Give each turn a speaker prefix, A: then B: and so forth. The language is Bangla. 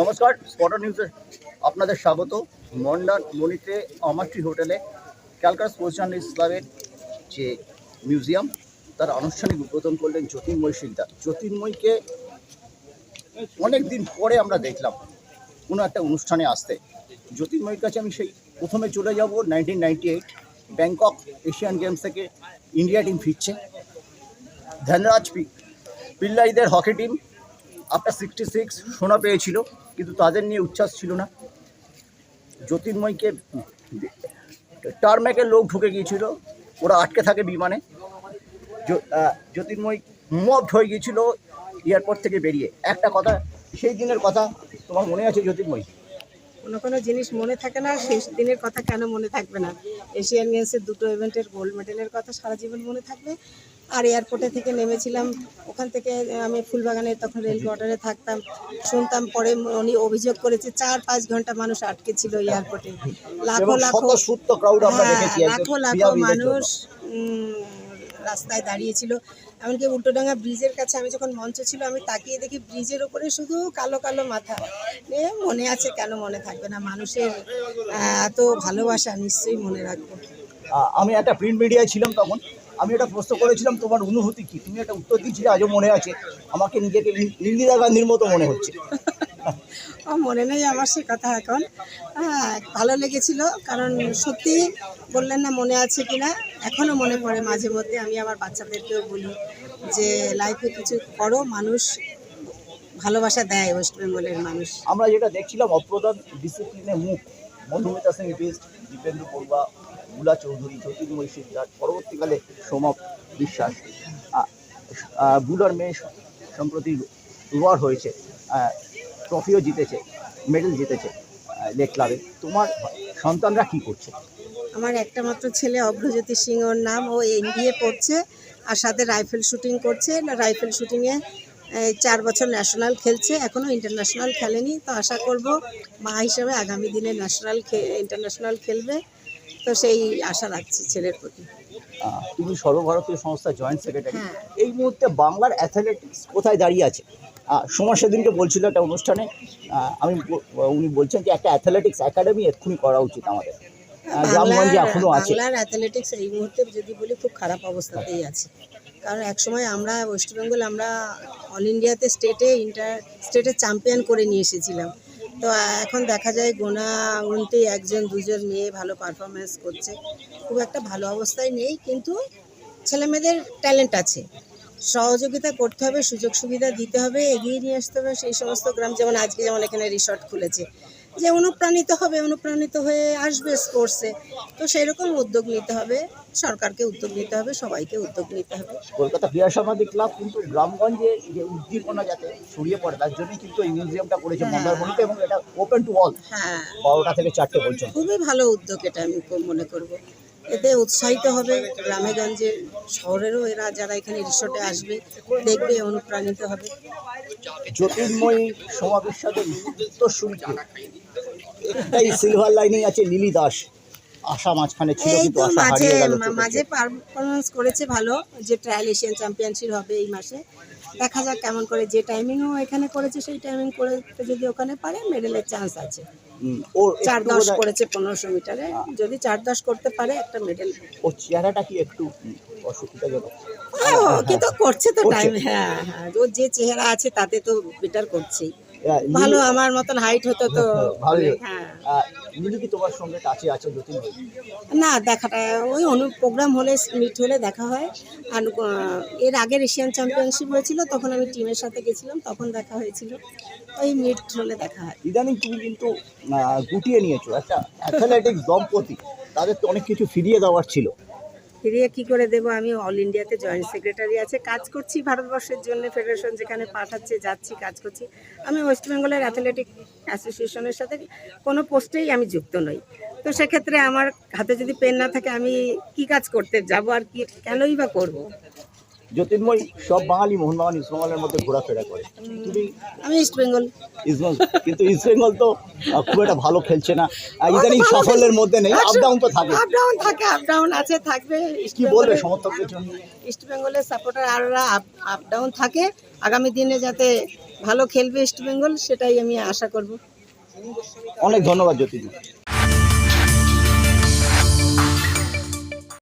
A: নমস্কার স্পটার নিউজে আপনাদের স্বাগত। মন্ডার মণিতে আমাট্রি হোটেলে ক্যালকাটা স্পোর্টস জার্নালিস্ট ক্লাবের যে মিউজিয়াম, তার আনুষ্ঠানিক উদ্বোধন করলেন জ্যোতির্ময় শিকদার। জ্যোতির্ময়কে অনেক দিন পরে আমরা দেখলাম, কোনো একটা অনুষ্ঠানে আসতে। জ্যোতির্ময়ের কাছে আমি সেই প্রথমে চলে যাব nineteen ninety eight Bangkok Asian Games থেকে ইন্ডিয়া টিম ফিরছে। Dhanraj P পিল্লাইদের hockey team after sixty six সোনা পেয়েছিল, কিন্তু তাদের নিয়ে উচ্ছ্বাস ছিল না। জ্যোতির্ময়কে টার্ম্যাকের লোক ঢুকে গিয়েছিল, ওরা আটকে থাকে বিমানে। জ্যোতির্ময় মব হয়ে গিয়েছিল এয়ারপোর্ট থেকে বেরিয়ে। একটা কথা, সেই দিনের কথা তোমার মনে আছে জ্যোতির্ময়?
B: কোনো কোনো জিনিস মনে থাকে না, শেষ দিনের কথা কেন মনে থাকবে না? এশিয়ান গেমসের দুটো ইভেন্টের গোল্ড মেডেলের কথা সারা জীবন মনে থাকবে। আর এয়ারপোর্টে থেকে নেমেছিলাম। ওখান থেকে আমি ফুলবাগানে তখন রেল কোয়ার্টারে থাকতাম। শুনতাম পরে উনি অভিযোগ করেছে চার পাঁচ ঘণ্টা মানুষ আটকে ছিল এয়ারপোর্টে। লাখো লাখো হ্যাঁ, লাখো লাখো মানুষ উম, রাস্তায় দাঁড়িয়েছিল। এমনকি উল্টোডাঙ্গা ব্রিজের কাছে আমি যখন মঞ্চ ছিল আমি তাকিয়ে দেখি ব্রিজের ওপরে শুধু কালো কালো মাথা। মনে আছে কেন মনে থাকবে না? মানুষের এত ভালোবাসা নিশ্চয়ই মনে রাখব।
A: আমি একটা প্রিন্ট মিডিয়ায় ছিলাম তখন। আমি একটা প্রশ্ন করেছিলাম তোমার অনুভূতি কি? তুমি একটা উত্তর দিয়েছিলে আজও মনে আছে। আমাকে নিজেকে ইন- ইন্দিরা গান্ধীর মতো মনে হচ্ছে।
B: মনে নেই আমার সে কথা এখন। হ্যাঁ ভালো লেগেছিল কারণ সত্যি বললেন না মনে আছে কিনা এখনও মনে পড়ে মাঝে মধ্যে। আমি আমার বাচ্চাদেরকেও বলি যে লাইফে কিছু করো মানুষ ভালোবাসা দেয় ওয়েস্ট বেঙ্গলের মানুষ।
A: আমরা যেটা দেখছিলাম অপ্রধান ডিসিপ্লিনে মুখ। মধুমিতা সিং বিস্ট দীপেন্দ্র বড়ুয়া বুলা চৌধুরী, জ্যোতির্ময় সিকদার পরবর্তীকালে সোমক বিশ্বাস। বুলার মেয়ে সম্প্রতি রোয়ার হয়েছে ট্রফিও জিতেছে, মেডেল জিতেছে লেক ক্লাবে। তোমার সন্তানরা কি করছে?
B: আমার একটা মাত্র ছেলে অভ্রজ্যোতি সিং, ওর নাম ও এন এনবিএ পড়ছে আর সাথে রাইফেল শুটিং করছে। রাইফেল শুটিংয়ে চার বছর ন্যাশনাল খেলছে এখনও ইন্টারন্যাশনাল খেলেনি। তো আশা করব মা হিসেবে আগামী দিনে ন্যাশনাল ইন্টারন্যাশনাল খেলবে। তো সেই আশা রাখছি ছেলের প্রতি।
A: তুমি সর্বভারতীয় সংস্থা জয়েন্ট সেক্রেটারি।
B: হ্যাঁ।
A: এই মুহূর্তে বাংলার অ্যাথলেটিক্স কোথায় দাঁড়িয়ে আছে? সোমা সেদিনকে বলছিল একটা অনুষ্ঠানে আমি উনি বলছেন যে একটা অ্যাথলেটিক্স একাডেমি এক্ষুনি করা উচিত আমাদের। গ্রামগঞ্জে
B: বাংলার
A: এখনও আছে।
B: বাংলার অ্যাথলেটিক্স এই মুহূর্তে যদি বলি খুব খারাপ অবস্থাতেই আছে। কারণ একসময় আমরা ওয়েস্ট বেঙ্গল আমরা অল ইন্ডিয়াতে স্টেটে ইন্টার স্টেটে চ্যাম্পিয়ন করে নিয়ে এসেছিলাম। তো এখন দেখা যায় গোনা গুনতে একজন, দুজন মেয়ে ভালো পারফরমেন্স করছে। খুব একটা ভালো অবস্থায় নেই, কিন্তু ছেলেমেয়েদের ট্যালেন্ট আছে। সহযোগিতা করতে হবে সুযোগ সুবিধা দিতে হবে, এগিয়ে নিয়ে আসতে হবে, সেই সমস্ত গ্রাম যেমন আজকে যেমন এখানে রিসর্ট খুলেছে। যে অনুপ্রাণিত হবে অনুপ্রাণিত হয়ে আসবে স্পোর্টসে তো সেই রকম উদ্যোগ নিতে হবে সরকারকে উদ্যোগ নিতে হবে সবাইকে উদ্যোগ নিতে হবে।
A: কলকাতা ক্রীড়া সমাধি ক্লাব কিন্তু গ্রামগঞ্জে যে উদ্দীপনা যাতে ছড়িয়ে পড়ে তার জন্যই কিন্তু এই মিউজিয়ামটা করেছে
B: হ্যাঁ।
A: মন্দারমণিতে এবং এটা ওপেন টু অল
B: হ্যাঁ।
A: বারোটা থেকে চারটে পর্যন্ত।
B: খুবই ভালো উদ্যোগ এটা আমি মনে করব। এতে উৎসাহিত হবে গ্রামে গঞ্জে শহরেরও এরা যারা এখানে রিসোর্টে আসবে দেখবে অনুপ্রাণিত হবে।
A: জ্যোতির্ময়ী সোমা বিশ্বাসের উত্তরসূরিকে একটাই সিলভার লাইনিং আছে লিলি দাস। আশা মাঝখানে ছিল কিন্তু
B: তো
A: আশা
B: মাঝে
A: হারিয়ে গেল
B: মাঝে পারফরমেন্স করেছে ভালো যে ট্রায়াল এশিয়ান চ্যাম্পিয়নশিপ হবে এই মাসে। দেখা যাক কেমন করে যে টাইমিংও এখানে করেছে সেই টাইমিং করে যদি ওখানে পারে মেডেলের চান্স আছে।
A: ওর
B: চার দশ করেছে পনেরোশো মিটারে। যদি চার দশ করতে পারে একটা মেডেল
A: ও চেহারাটা কি একটু উম, অসুবিধাজনক
B: কিন্তু করছে তো টাইম হ্যাঁ হ্যাঁ। ওর যে চেহারা আছে তাতে তো বেটার করছেই।
A: হ্যাঁ,
B: ভালো আমার মতন হাইট হতো তো।
A: ভালোই।
B: হ্যাঁ।
A: কি তোমার সঙ্গে কাছে আছে জ্যোতির্ময়ী
B: না দেখাটা ওই অনু প্রোগ্রাম হলে মিট হলে দেখা হয়। আর এর আগের এশিয়ান চ্যাম্পিয়নশিপ হয়েছিল তখন আমি টিমের সাথে গেছিলাম তখন দেখা হয়েছিল। ওই মিট হলে দেখা হয়।
A: ইদানিং তুমি কিন্তু গুটিয়ে নিয়েছো। একটা অ্যাথলেটিক দম্পতি। তাদের তো অনেক কিছু ফিরিয়ে দেওয়ার ছিল।
B: ফিরিয়ে কি করে দেব? আমি অল ইন্ডিয়াতে জয়েন্ট সেক্রেটারি আছে। কাজ করছি ভারতবর্ষের জন্য ফেডারেশন যেখানে পাঠাচ্ছে, যাচ্ছি, কাজ করছি। আমি ওয়েস্ট বেঙ্গলের অ্যাথলেটিক অ্যাসোসিয়েশনের সাথে কোনো পোস্টেই আমি যুক্ত নই। তো সেক্ষেত্রে আমার হাতে যদি পেন না থাকে, আমি কি কাজ করতে যাব আর কি, কেনই বা করব?
A: জ্যোতির্ময় সব বাঙালি মোহনবাগান ইস্টবেঙ্গলের মধ্যে ঘোরাফেরা করে। তুমি?
B: আমি ইস্ট বেঙ্গল
A: কিন্তু ইস্টবেঙ্গল তো আহ, খুব একটা ভালো খেলছে না। ইদানিং সাফল্যের মধ্যে নেই আপ ডাউন তো থাকে
B: আপ ডাউন থাকে আপ ডাউন আছে থাকবে।
A: কি বলবে
B: বেঙ্গলের-
A: সমর্থকদের জন্য?
B: ইস্ট বেঙ্গলের সাপোর্টার আররা আপ ডাউন থাকে। আগামী দিনে যাতে ভালো খেলবে ইস্ট বেঙ্গল সেটাই আমি আশা করব।
A: অনেক ধন্যবাদ জ্যোতির্ময়